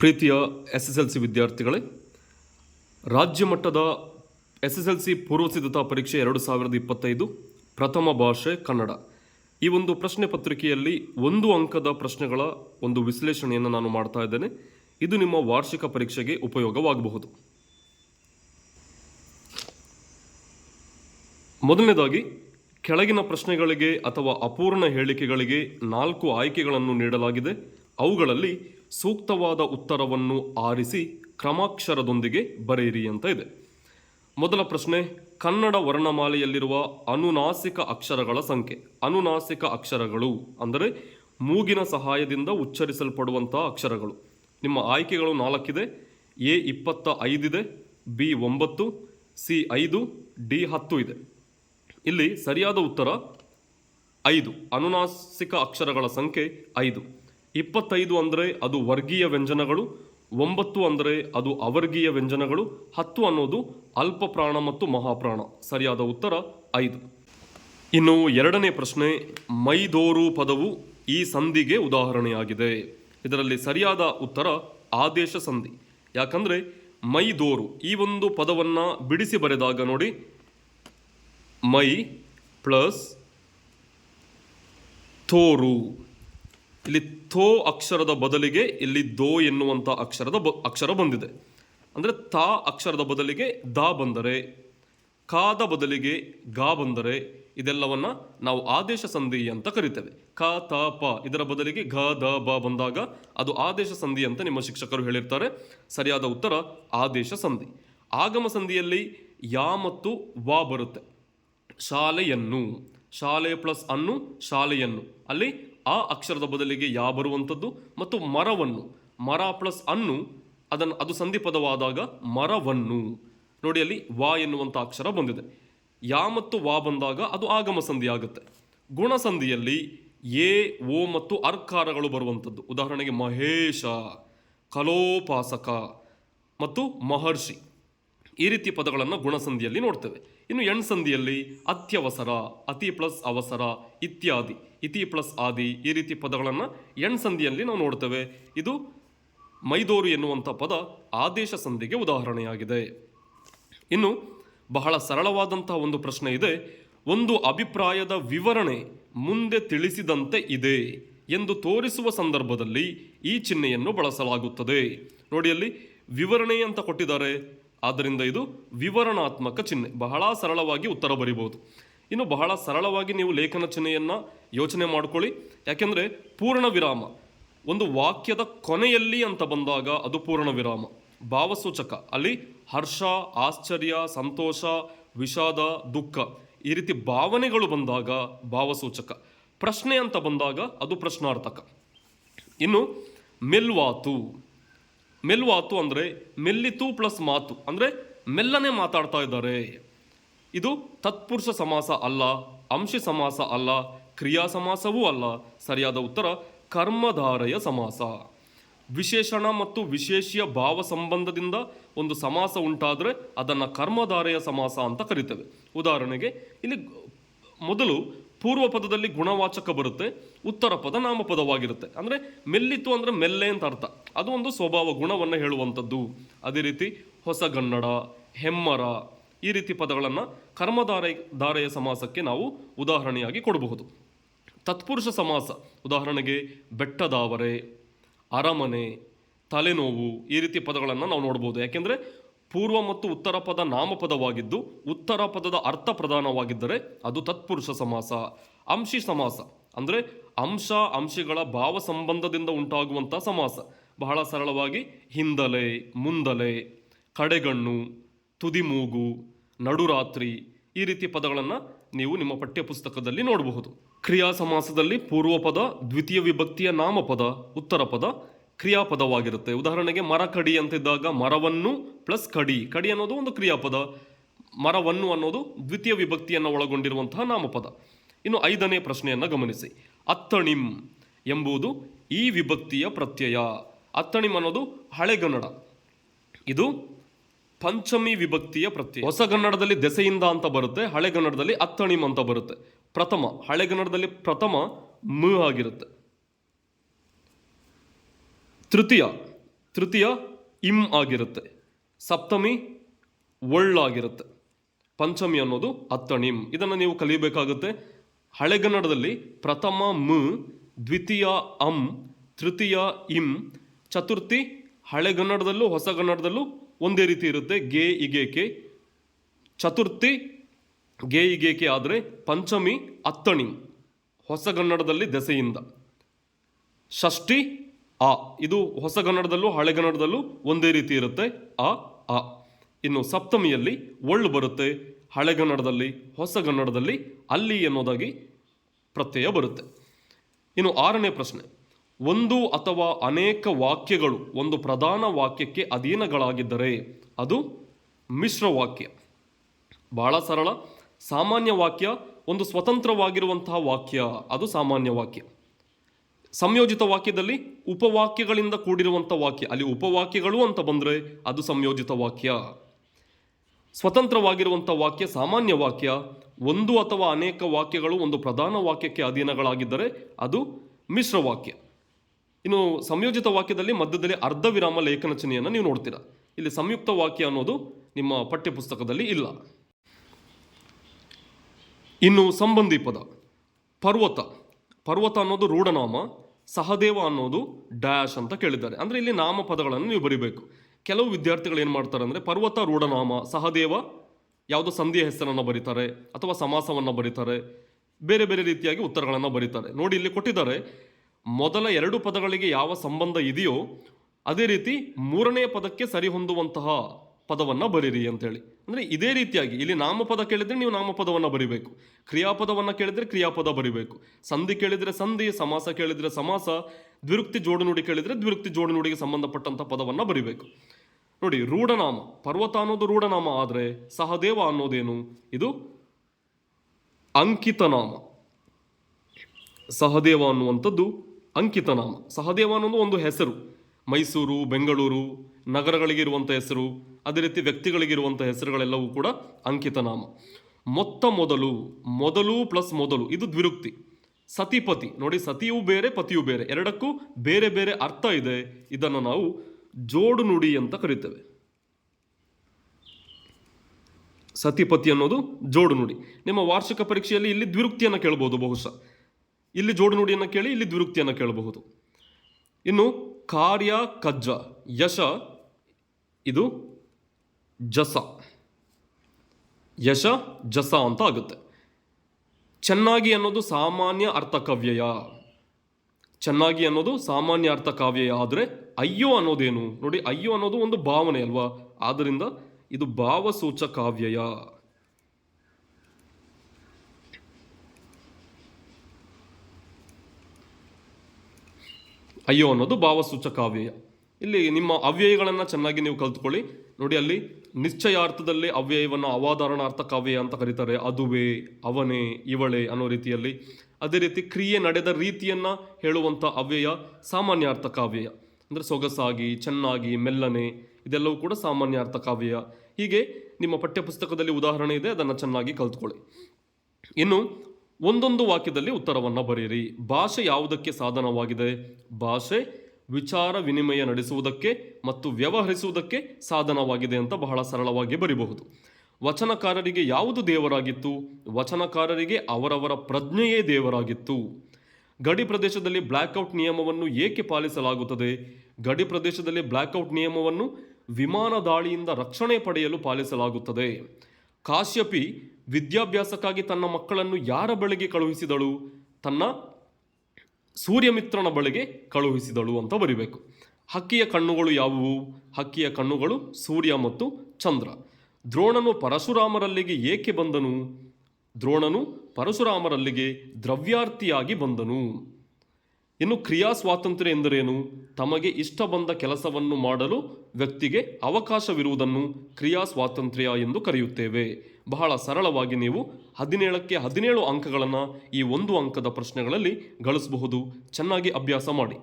ಪ್ರೀತಿಯ S S L C ವಿದ್ಯಾರ್ಥಿಗಳೇ ರಾಜ್ಯ ಮಟ್ಟದ ಎಸ್ ಎಸ್ ಎಲ್ ಸಿ ಪೂರ್ವ ಸಿದ್ಧತಾ ಪರೀಕ್ಷೆ ಎರಡು ಸಾವಿರದ ಇಪ್ಪತ್ತೈದು, ಪ್ರಥಮ ಭಾಷೆ ಕನ್ನಡ. ಈ ಒಂದು ಪ್ರಶ್ನೆ ಪತ್ರಿಕೆಯಲ್ಲಿ ಒಂದು ಅಂಕದ ಪ್ರಶ್ನೆಗಳ ಒಂದು ವಿಶ್ಲೇಷಣೆಯನ್ನು ನಾನು ಮಾಡ್ತಾ ಇದ್ದೇನೆ. ಇದು ನಿಮ್ಮ ವಾರ್ಷಿಕ ಪರೀಕ್ಷೆಗೆ ಉಪಯೋಗವಾಗಬಹುದು. ಮೊದಲನೇದಾಗಿ, ಕೆಳಗಿನ ಪ್ರಶ್ನೆಗಳಿಗೆ ಅಥವಾ ಅಪೂರ್ಣ ಹೇಳಿಕೆಗಳಿಗೆ ನಾಲ್ಕು ಆಯ್ಕೆಗಳನ್ನು ನೀಡಲಾಗಿದೆ. ಅವುಗಳಲ್ಲಿ ಸೂಕ್ತವಾದ ಉತ್ತರವನ್ನು ಆರಿಸಿ ಕ್ರಮಾಕ್ಷರದೊಂದಿಗೆ ಬರೆಯಿರಿ ಅಂತ ಇದೆ. ಮೊದಲ ಪ್ರಶ್ನೆ, ಕನ್ನಡ ವರ್ಣಮಾಲೆಯಲ್ಲಿರುವ ಅನುನಾಸಿಕ ಅಕ್ಷರಗಳ ಸಂಖ್ಯೆ. ಅನುನಾಸಿಕ ಅಕ್ಷರಗಳು ಅಂದರೆ ಮೂಗಿನ ಸಹಾಯದಿಂದ ಉಚ್ಚರಿಸಲ್ಪಡುವಂತಹ ಅಕ್ಷರಗಳು. ನಿಮ್ಮ ಆಯ್ಕೆಗಳು ನಾಲ್ಕಿದೆ. ಎ ಇಪ್ಪತ್ತ ಐದಿದೆ, ಬಿ ಒಂಬತ್ತು, ಸಿ ಐದು, ಡಿ ಹತ್ತು ಇದೆ. ಇಲ್ಲಿ ಸರಿಯಾದ ಉತ್ತರ ಐದು. ಅನುನಾಸಿಕ ಅಕ್ಷರಗಳ ಸಂಖ್ಯೆ ಐದು. ಇಪ್ಪತ್ತೈದು ಅಂದರೆ ಅದು ವರ್ಗೀಯ ವ್ಯಂಜನಗಳು, ಒಂಬತ್ತು ಅಂದರೆ ಅದು ಅವರ್ಗೀಯ ವ್ಯಂಜನಗಳು, ಹತ್ತು ಅನ್ನೋದು ಅಲ್ಪ ಪ್ರಾಣ ಮತ್ತು ಮಹಾಪ್ರಾಣ ಸರಿಯಾದ ಉತ್ತರ ಐದು. ಇನ್ನು ಎರಡನೇ ಪ್ರಶ್ನೆ ಮೈದೋರು ಪದವು ಈ ಸಂಧಿಗೆ ಉದಾಹರಣೆಯಾಗಿದೆ. ಇದರಲ್ಲಿ ಸರಿಯಾದ ಉತ್ತರ ಆದೇಶ ಸಂಧಿ. ಯಾಕಂದರೆ ಮೈದೋರು ಈ ಒಂದು ಪದವನ್ನು ಬಿಡಿಸಿ ಬರೆದಾಗ ನೋಡಿ, ಮೈ ಪ್ಲಸ್ ಥೋರು. ಇಲ್ಲಿ ಥೋ ಅಕ್ಷರದ ಬದಲಿಗೆ ಇಲ್ಲಿ ದೋ ಎನ್ನುವಂಥ ಅಕ್ಷರದ ಬ, ಅಕ್ಷರ ಬಂದಿದೆ. ಅಂದರೆ ತಾ ಅಕ್ಷರದ ಬದಲಿಗೆ ದ ಬಂದರೆ, ಕಾದ ಬದಲಿಗೆ ಗಾ ಬಂದರೆ, ಇದೆಲ್ಲವನ್ನ ನಾವು ಆದೇಶ ಸಂಧಿ ಅಂತ ಕರಿತೇವೆ. ಕ, ತ, ಪ ಇದರ ಬದಲಿಗೆ ಘ, ದ, ಬ ಬಂದಾಗ ಅದು ಆದೇಶ ಸಂಧಿ ಅಂತ ನಿಮ್ಮ ಶಿಕ್ಷಕರು ಹೇಳಿರ್ತಾರೆ. ಸರಿಯಾದ ಉತ್ತರ, ಆದೇಶ ಸಂಧಿ. ಆಗಮ ಸಂಧಿಯಲ್ಲಿ ಯಾ ಮತ್ತು ವಾ ಬರುತ್ತೆ. ಶಾಲೆಯನ್ನು. ಶಾಲೆ ಪ್ಲಸ್ ಅನ್ನು, ಶಾಲೆಯನ್ನು. ಅಲ್ಲಿ ಆ ಅಕ್ಷರದ ಬದಲಿಗೆ ಯಾ ಬರುವಂಥದ್ದು ಮತ್ತು ಮರವನ್ನು, ಮರ ಪ್ಲಸ್ ಅನ್ನು ಅದನ್ನು ಅದು ಸಂಧಿಪದವಾದಾಗ ಮರವನ್ನು. ನೋಡಿ ಅಲ್ಲಿ ವಾ ಎನ್ನುವಂಥ ಅಕ್ಷರ ಬಂದಿದೆ. ಯಾ ಮತ್ತು ವಾ ಬಂದಾಗ ಅದು ಆಗಮ ಸಂಧಿ ಆಗುತ್ತೆ. ಗುಣಸಂಧಿಯಲ್ಲಿ ಎ, ಓ ಮತ್ತು ಅರ್ಕಾರಗಳು ಬರುವಂಥದ್ದು. ಉದಾಹರಣೆಗೆ ಮಹೇಶ, ಕಲೋಪಾಸಕ ಮತ್ತು ಮಹರ್ಷಿ. ಈ ರೀತಿ ಪದಗಳನ್ನು ಗುಣಸಂಧಿಯಲ್ಲಿ ನೋಡ್ತೇವೆ. ಇನ್ನು ಎಣ್ಸಂಧಿಯಲ್ಲಿ ಅತ್ಯವಸರ, ಅತಿ ಪ್ಲಸ್ ಅವಸರ ಇತ್ಯಾದಿ. ಇತಿ ಪ್ಲಸ್ ಆದಿ ಈ ರೀತಿ ಪದಗಳನ್ನು ಎಣ್ಸಂಧಿಯಲ್ಲಿ ನಾವು ನೋಡ್ತೇವೆ. ಇದು ಮೈದೋರು ಎನ್ನುವಂಥ ಪದ ಆದೇಶ ಸಂಧಿಗೆ ಉದಾಹರಣೆಯಾಗಿದೆ. ಇನ್ನು ಬಹಳ ಸರಳವಾದಂತಹ ಒಂದು ಪ್ರಶ್ನೆ ಇದೆ. ಒಂದು ಅಭಿಪ್ರಾಯದ ವಿವರಣೆ ಮುಂದೆ ತಿಳಿಸಿದಂತೆ ಇದೆ ಎಂದು ತೋರಿಸುವ ಸಂದರ್ಭದಲ್ಲಿ ಈ ಚಿಹ್ನೆಯನ್ನು ಬಳಸಲಾಗುತ್ತದೆ. ನೋಡಿ ಅಲ್ಲಿ ವಿವರಣೆ ಅಂತ ಕೊಟ್ಟಿದ್ದಾರೆ. ಆದ್ದರಿಂದ ಇದು ವಿವರಣಾತ್ಮಕ ಚಿಹ್ನೆ. ಬಹಳ ಸರಳವಾಗಿ ಉತ್ತರ ಬರೀಬಹುದು. ಇನ್ನು ಬಹಳ ಸರಳವಾಗಿ ನೀವು ಲೇಖನ ಚಿಹ್ನೆಯನ್ನು ಯೋಚನೆ ಮಾಡ್ಕೊಳ್ಳಿ. ಯಾಕೆಂದರೆ ಪೂರ್ಣ ವಿರಾಮ, ಒಂದು ವಾಕ್ಯದ ಕೊನೆಯಲ್ಲಿ ಅಂತ ಬಂದಾಗ ಅದು ಪೂರ್ಣ ವಿರಾಮ. ಭಾವಸೂಚಕ, ಅಲ್ಲಿ ಹರ್ಷ, ಆಶ್ಚರ್ಯ, ಸಂತೋಷ, ವಿಷಾದ, ದುಃಖ ಈ ರೀತಿ ಭಾವನೆಗಳು ಬಂದಾಗ ಭಾವಸೂಚಕ. ಪ್ರಶ್ನೆ ಅಂತ ಬಂದಾಗ ಅದು ಪ್ರಶ್ನಾರ್ಥಕ. ಇನ್ನು ಮೆಲ್ವಾತು ಮೆಲ್ವಾತು ಅಂದರೆ ಮೆಲ್ಲಿತು ಪ್ಲಸ್ ಮಾತು ಅಂದರೆ ಮೆಲ್ಲನೆ ಮಾತಾಡ್ತಾ ಇದ್ದಾರೆ. ಇದು ತತ್ಪುರುಷ ಸಮಾಸ ಅಲ್ಲ, ಅಂಶ ಸಮಾಸ ಅಲ್ಲ, ಕ್ರಿಯಾ ಸಮಾಸವೂ ಅಲ್ಲ. ಸರಿಯಾದ ಉತ್ತರ, ಕರ್ಮಧಾರಯ ಸಮಾಸ. ವಿಶೇಷಣ ಮತ್ತು ವಿಶೇಷೀಯ ಭಾವ ಸಂಬಂಧದಿಂದ ಒಂದು ಸಮಾಸ ಉಂಟಾದರೆ ಅದನ್ನು ಕರ್ಮಧಾರೆಯ ಸಮಾಸ ಅಂತ ಕರಿತೇವೆ. ಉದಾಹರಣೆಗೆ, ಇಲ್ಲಿ ಮೊದಲು ಪೂರ್ವ ಪದದಲ್ಲಿ ಗುಣವಾಚಕ ಬರುತ್ತೆ, ಉತ್ತರ ಪದ ನಾಮಪದವಾಗಿರುತ್ತೆ. ಅಂದರೆ ಮೆಲ್ಲಿತು ಅಂದರೆ ಮೆಲ್ಲೆ ಅಂತ ಅರ್ಥ. ಅದು ಒಂದು ಸ್ವಭಾವ ಗುಣವನ್ನು ಹೇಳುವಂಥದ್ದು. ಅದೇ ರೀತಿ ಹೊಸಗನ್ನಡ, ಹೆಮ್ಮರ ಈ ರೀತಿ ಪದಗಳನ್ನು ಕರ್ಮಧಾರೆ, ಧಾರೆಯ ಸಮಾಸಕ್ಕೆ ನಾವು ಉದಾಹರಣೆಯಾಗಿ ಕೊಡಬಹುದು. ತತ್ಪುರುಷ ಸಮಾಸ, ಉದಾಹರಣೆಗೆ ಬೆಟ್ಟದಾವರೆ, ಅರಮನೆ, ತಲೆನೋವು ಈ ರೀತಿ ಪದಗಳನ್ನು ನಾವು ನೋಡ್ಬೋದು. ಯಾಕೆಂದರೆ ಪೂರ್ವ ಮತ್ತು ಉತ್ತರ ಪದ ನಾಮಪದವಾಗಿದ್ದು, ಉತ್ತರ ಪದದ ಅರ್ಥ ಪ್ರಧಾನವಾಗಿದ್ದರೆ ಅದು ತತ್ಪುರುಷ ಸಮಾಸ. ಅಂಶಿ ಸಮಾಸ, ಅಂದರೆ ಅಂಶ, ಅಂಶಗಳ ಭಾವ ಸಂಬಂಧದಿಂದ ಉಂಟಾಗುವಂಥ ಸಮಾಸ. ಬಹಳ ಸರಳವಾಗಿ ಹಿಂದಲೆ, ಮುಂದಲೆ, ಕಡೆಗಣ್ಣು ತುದಿಮೂಗು ನಡುರಾತ್ರಿ ಈ ರೀತಿ ಪದಗಳನ್ನು ನೀವು ನಿಮ್ಮ ಪಠ್ಯಪುಸ್ತಕದಲ್ಲಿ ನೋಡಬಹುದು. ಕ್ರಿಯಾ ಸಮಾಸದಲ್ಲಿ ಪೂರ್ವಪದ ದ್ವಿತೀಯ ವಿಭಕ್ತಿಯ ನಾಮಪದ ಉತ್ತರ ಪದ ಕ್ರಿಯಾಪದವಾಗಿರುತ್ತೆ. ಉದಾಹರಣೆಗೆ ಮರ ಕಡಿ ಅಂತಿದ್ದಾಗ ಮರವನ್ನು ಪ್ಲಸ್ ಕಡಿ. ಕಡಿ ಅನ್ನೋದು ಒಂದು ಕ್ರಿಯಾಪದ. ಮರವನ್ನು ಅನ್ನೋದು ದ್ವಿತೀಯ ವಿಭಕ್ತಿಯನ್ನು ಒಳಗೊಂಡಿರುವಂತಹ ನಾಮಪದ. ಇನ್ನು ಐದನೇ ಪ್ರಶ್ನೆಯನ್ನು ಗಮನಿಸಿ. ಅತ್ತಣಿಂ ಎಂಬುದು ಈ ವಿಭಕ್ತಿಯ ಪ್ರತ್ಯಯ. ಅತ್ತಣಿಂ ಅನ್ನೋದು ಹಳೆಗನ್ನಡ. ಇದು ಪಂಚಮಿ ವಿಭಕ್ತಿಯ ಪ್ರತ್ಯಯ. ಹೊಸಗನ್ನಡದಲ್ಲಿ ದೆಸೆಯಿಂದ ಅಂತ ಬರುತ್ತೆ ಹಳೆಗನ್ನಡದಲ್ಲಿ ಅತ್ತಣಿಮ್ ಅಂತ ಬರುತ್ತೆ. ಪ್ರಥಮ ಹಳೆಗನ್ನಡದಲ್ಲಿ ಪ್ರಥಮ ಮ ಆಗಿರುತ್ತೆ. ತೃತೀಯ ತೃತೀಯ ಇಂ ಆಗಿರುತ್ತೆ. ಸಪ್ತಮಿ ಒಳ್ಳಾಗಿರುತ್ತೆ ಪಂಚಮಿ ಅನ್ನೋದು ಅತ್ತಣಿಮ್. ಇದನ್ನು ನೀವು ಕಲಿಯಬೇಕಾಗುತ್ತೆ ಹಳೆಗನ್ನಡದಲ್ಲಿ ಪ್ರಥಮ ಮ, ದ್ವಿತೀಯ ಅಂ, ತೃತೀಯ ಇಂ, ಚತುರ್ಥಿ ಹಳೆಗನ್ನಡದಲ್ಲೂ ಹೊಸಗನ್ನಡದಲ್ಲೂ ಒಂದೇ ರೀತಿ ಇರುತ್ತೆ. ಗೆ ಇಗೇಕೆ ಚತುರ್ಥಿ, ಗೆ ಇಗೇಕೆ ಆದರೆ ಪಂಚಮಿ, ಅತ್ತಣಿ. ಹೊಸಗನ್ನಡದಲ್ಲಿ ದೆಸೆಯಿಂದ. ಷಷ್ಠಿ, ಆ. ಇದು ಹೊಸಗನ್ನಡದಲ್ಲೂ ಹಳೆಗನ್ನಡದಲ್ಲೂ ಒಂದೇ ರೀತಿ ಇರುತ್ತೆ. ಅ ಅ. ಇನ್ನು ಸಪ್ತಮಿಯಲ್ಲಿ ಒಳ್ಳು ಬರುತ್ತೆ. ಹಳೆಗನ್ನಡದಲ್ಲಿ ಹೊಸಗನ್ನಡದಲ್ಲಿ ಅಲ್ಲಿ ಎನ್ನುವುದಾಗಿ ಪ್ರತ್ಯಯ ಬರುತ್ತೆ. ಇನ್ನು ಆರನೇ ಪ್ರಶ್ನೆ. ಒಂದು ಅಥವಾ ಅನೇಕ ವಾಕ್ಯಗಳು, ಒಂದು ಪ್ರಧಾನ ವಾಕ್ಯಕ್ಕೆ ಅಧೀನಗಳಾಗಿದ್ದರೆ ಅದು ಮಿಶ್ರ ವಾಕ್ಯ. ಬಹಳ ಸರಳ, ಸಾಮಾನ್ಯ ವಾಕ್ಯ, ಒಂದು ಸ್ವತಂತ್ರವಾಗಿರುವಂತಹ ವಾಕ್ಯ, ಅದು ಸಾಮಾನ್ಯ ವಾಕ್ಯ. ಸಂಯೋಜಿತ ವಾಕ್ಯದಲ್ಲಿ ಉಪವಾಕ್ಯಗಳಿಂದ ಕೂಡಿರುವಂಥ ವಾಕ್ಯ, ಅಲ್ಲಿ ಉಪವಾಕ್ಯಗಳು ಅಂತ ಬಂದರೆ ಅದು ಸಂಯೋಜಿತ ವಾಕ್ಯ. ಸ್ವತಂತ್ರವಾಗಿರುವಂಥ ವಾಕ್ಯ, ಸಾಮಾನ್ಯ ವಾಕ್ಯ, ಒಂದು ಅಥವಾ ಅನೇಕ ವಾಕ್ಯಗಳು ಒಂದು ಪ್ರಧಾನ ವಾಕ್ಯಕ್ಕೆ ಅಧೀನಗಳಾಗಿದ್ದರೆ ಅದು ಮಿಶ್ರ ವಾಕ್ಯ. ಇನ್ನು ಸಂಯೋಜಿತ ವಾಕ್ಯದಲ್ಲಿ ಮಧ್ಯದಲ್ಲಿ ಅರ್ಧ ವಿರಾಮ ಲೇಖನ ಚಿಹ್ನೆಯನ್ನು ನೀವು ನೋಡ್ತೀರಾ. ಇಲ್ಲಿ ಸಂಯುಕ್ತ ವಾಕ್ಯ ಅನ್ನೋದು ನಿಮ್ಮ ಪಠ್ಯಪುಸ್ತಕದಲ್ಲಿ ಇಲ್ಲ. ಇನ್ನು ಸಂಬಂಧಿ ಪದ ಪರ್ವತ ಪರ್ವತ ಅನ್ನೋದು ರೂಢನಾಮ, ಸಹದೇವ ಅನ್ನೋದು ಡ್ಯಾಶ್ ಅಂತ ಕೇಳಿದ್ದಾರೆ. ಅಂದರೆ ಇಲ್ಲಿ ನಾಮ ಪದಗಳನ್ನು ನೀವು ಬರಿಬೇಕು. ಕೆಲವು ವಿದ್ಯಾರ್ಥಿಗಳು ಏನು ಮಾಡ್ತಾರೆ ಅಂದರೆ ಪರ್ವತ, ರೂಢನಾಮ, ಸಹದೇವ ಯಾವುದೋ ಸಂಧಿಯ ಹೆಸರನ್ನು ಬರೀತಾರೆ ಅಥವಾ ಸಮಾಸವನ್ನು ಬರೀತಾರೆ. ಬೇರೆ ಬೇರೆ ರೀತಿಯಾಗಿ ಉತ್ತರಗಳನ್ನು ಬರೀತಾರೆ. ನೋಡಿ ಇಲ್ಲಿ ಕೊಟ್ಟಿದ್ದಾರೆ ಮೊದಲ ಎರಡು ಪದಗಳಿಗೆ ಯಾವ ಸಂಬಂಧ ಇದೆಯೋ ಅದೇ ರೀತಿ ಮೂರನೇ ಪದಕ್ಕೆ ಸರಿಹೊಂದುವಂತಹ ಪದವನ್ನು ಬರೀರಿ ಅಂತೇಳಿ. ಅಂದರೆ ಇದೇ ರೀತಿಯಾಗಿ ಇಲ್ಲಿ ನಾಮಪದ ಕೇಳಿದರೆ ನೀವು ನಾಮಪದವನ್ನು ಬರಿಬೇಕು. ಕ್ರಿಯಾಪದವನ್ನು ಕೇಳಿದರೆ ಕ್ರಿಯಾಪದ ಬರಿಬೇಕು. ಸಂಧಿ ಕೇಳಿದರೆ ಸಂಧಿ, ಸಮಾಸ ಕೇಳಿದರೆ ಸಮಾಸ, ದ್ವಿರುಕ್ತಿ ಜೋಡುನುಡಿ ಕೇಳಿದರೆ ದ್ವಿರುಕ್ತಿ ಜೋಡುನುಡಿಗೆ ಸಂಬಂಧಪಟ್ಟಂಥ ಪದವನ್ನು ಬರಿಬೇಕು. ನೋಡಿ, ರೂಢನಾಮ, ಪರ್ವತ ಅನ್ನೋದು ರೂಢನಾಮ ಆದರೆ ಸಹದೇವ ಅನ್ನೋದೇನು? ಇದು ಅಂಕಿತನಾಮ ಸಹದೇವ ಅನ್ನುವಂಥದ್ದು ಅಂಕಿತನಾಮ. ಸಹದೇವ ಅನ್ನೋದು ಒಂದು ಹೆಸರು. ಮೈಸೂರು, ಬೆಂಗಳೂರು ನಗರಗಳಿಗೆ ಇರುವಂಥ ಹೆಸರು, ಅದೇ ರೀತಿ ವ್ಯಕ್ತಿಗಳಿಗಿರುವಂಥ ಹೆಸರುಗಳೆಲ್ಲವೂ ಕೂಡ ಅಂಕಿತನಾಮ. ಮೊತ್ತ ಮೊದಲು ಮೊದಲು ಪ್ಲಸ್ ಮೊದಲು, ಇದು ದ್ವಿರುಕ್ತಿ. ಸತಿಪತಿ, ನೋಡಿ ಸತಿಯೂ ಬೇರೆ, ಪತಿಯೂ ಬೇರೆ, ಎರಡಕ್ಕೂ ಬೇರೆ ಬೇರೆ ಅರ್ಥ ಇದೆ. ಇದನ್ನು ನಾವು ಜೋಡು ನುಡಿ ಅಂತ ಕರಿತೇವೆ. ಸತಿಪತಿ ಅನ್ನೋದು ಜೋಡು ನುಡಿ. ನಿಮ್ಮ ವಾರ್ಷಿಕ ಪರೀಕ್ಷೆಯಲ್ಲಿ ಇಲ್ಲಿ ದ್ವಿರುಕ್ತಿಯನ್ನು ಕೇಳ್ಬೋದು ಬಹುಶಃ. ಇಲ್ಲಿ ಜೋಡು ನುಡಿಯನ್ನು ಕೇಳಿ, ಇಲ್ಲಿ ದ್ವಿರುಕ್ತಿಯನ್ನು ಕೇಳಬಹುದು. ಇನ್ನು ಕಾರ್ಯ ಕಜ್ಜ, ಯಶ, ಇದು ಜಸ. ಯಶ, ಜಸ ಅಂತ ಆಗುತ್ತೆ. ಚೆನ್ನಾಗಿ ಅನ್ನೋದು ಸಾಮಾನ್ಯ ಅರ್ಥ ಕವ್ಯಯ. ಚೆನ್ನಾಗಿ ಅನ್ನೋದು ಸಾಮಾನ್ಯ ಅರ್ಥ ಕಾವ್ಯಯ ಆದರೆ ಅಯ್ಯೋ ಅನ್ನೋದೇನು? ನೋಡಿ, ಅಯ್ಯೋ ಅನ್ನೋದು ಒಂದು ಭಾವನೆ ಅಲ್ವಾ? ಆದ್ದರಿಂದ ಇದು ಭಾವಸೂಚ ಕಾವ್ಯಯ. ಅಯ್ಯೋ ಅನ್ನೋದು ಭಾವಸೂಚಕ ಅವ್ಯಯ ಇಲ್ಲಿ ನಿಮ್ಮ ಅವ್ಯಯಗಳನ್ನು ಚೆನ್ನಾಗಿ ನೀವು ಕಲ್ತ್ಕೊಳ್ಳಿ. ನೋಡಿ ಅಲ್ಲಿ ನಿಶ್ಚಯಾರ್ಥದಲ್ಲಿ ಅವ್ಯಯವನ್ನು ಅವಾಧಾರಣಾರ್ಥ ಕಾವ್ಯ ಅಂತ ಕರೀತಾರೆ. ಅದುವೇ, ಅವನೇ, ಇವಳೆ ಅನ್ನೋ ರೀತಿಯಲ್ಲಿ. ಅದೇ ರೀತಿ ಕ್ರಿಯೆ ನಡೆದ ರೀತಿಯನ್ನು ಹೇಳುವಂಥ ಅವ್ಯಯ ಸಾಮಾನ್ಯ ಅರ್ಥ ಕಾವ್ಯಯ. ಅಂದರೆ ಸೊಗಸಾಗಿ, ಚೆನ್ನಾಗಿ, ಮೆಲ್ಲನೆ, ಇದೆಲ್ಲವೂ ಕೂಡ ಸಾಮಾನ್ಯ ಅರ್ಥ ಕಾವ್ಯಯ. ಹೀಗೆ ನಿಮ್ಮ ಪಠ್ಯಪುಸ್ತಕದಲ್ಲಿ ಉದಾಹರಣೆ ಇದೆ, ಅದನ್ನು ಚೆನ್ನಾಗಿ ಕಲ್ತ್ಕೊಳ್ಳಿ. ಇನ್ನು ಒಂದೊಂದು ವಾಕ್ಯದಲ್ಲಿ ಉತ್ತರವನ್ನು ಬರೆಯಿರಿ. ಭಾಷೆ ಯಾವುದಕ್ಕೆ ಸಾಧನವಾಗಿದೆ? ಭಾಷೆ ವಿಚಾರ ವಿನಿಮಯ ನಡೆಸುವುದಕ್ಕೆ ಮತ್ತು ವ್ಯವಹರಿಸುವುದಕ್ಕೆ ಸಾಧನವಾಗಿದೆ ಅಂತ ಬಹಳ ಸರಳವಾಗಿ ಬರಿಬಹುದು. ವಚನಕಾರರಿಗೆ ಯಾವುದು ದೇವರಾಗಿತ್ತು? ವಚನಕಾರರಿಗೆ ಅವರವರ ಪ್ರಜ್ಞೆಯೇ ದೇವರಾಗಿತ್ತು. ಗಡಿ ಪ್ರದೇಶದಲ್ಲಿ ಬ್ಲ್ಯಾಕ್ಔಟ್ ನಿಯಮವನ್ನು ಏಕೆ ಪಾಲಿಸಲಾಗುತ್ತದೆ? ಗಡಿ ಪ್ರದೇಶದಲ್ಲಿ ಬ್ಲ್ಯಾಕ್ಔಟ್ ನಿಯಮವನ್ನು ವಿಮಾನ ದಾಳಿಯಿಂದ ರಕ್ಷಣೆ ಪಡೆಯಲು ಪಾಲಿಸಲಾಗುತ್ತದೆ. ಕಾಶ್ಯಪಿ ವಿದ್ಯಾಭ್ಯಾಸಕ್ಕಾಗಿ ತನ್ನ ಮಕ್ಕಳನ್ನು ಯಾರ ಬಳಿಗೆ ಕಳುಹಿಸಿದಳು? ತನ್ನ ಸೂರ್ಯಮಿತ್ರನ ಬಳಿಗೆ ಕಳುಹಿಸಿದಳು ಅಂತ ಬರಿಬೇಕು. ಹಕ್ಕಿಯ ಕಣ್ಣುಗಳು ಯಾವುವು? ಹಕ್ಕಿಯ ಕಣ್ಣುಗಳು ಸೂರ್ಯ ಮತ್ತು ಚಂದ್ರ. ದ್ರೋಣನು ಪರಶುರಾಮರಲ್ಲಿಗೆ ಏಕೆ ಬಂದನು? ದ್ರೋಣನು ಪರಶುರಾಮರಲ್ಲಿಗೆ ದ್ರವ್ಯಾರ್ಥಿಯಾಗಿ ಬಂದನು. ಇನ್ನು ಕ್ರಿಯಾ ಸ್ವಾತಂತ್ರ್ಯ ಎಂದರೇನು? ತಮಗೆ ಇಷ್ಟ ಬಂದ ಕೆಲಸವನ್ನು ಮಾಡಲು ವ್ಯಕ್ತಿಗೆ ಅವಕಾಶವಿರುವುದನ್ನು ಕ್ರಿಯಾ ಸ್ವಾತಂತ್ರ್ಯ ಎಂದು ಕರೆಯುತ್ತೇವೆ. ಬಹಳ ಸರಳವಾಗಿ ನೀವು ಹದಿನೇಳಕ್ಕೆ ಹದಿನೇಳು ಅಂಕಗಳನ್ನು ಈ ಒಂದು ಅಂಕದ ಪ್ರಶ್ನೆಗಳಲ್ಲಿ ಗಳಿಸಬಹುದು. ಚೆನ್ನಾಗಿ ಅಭ್ಯಾಸ ಮಾಡಿ.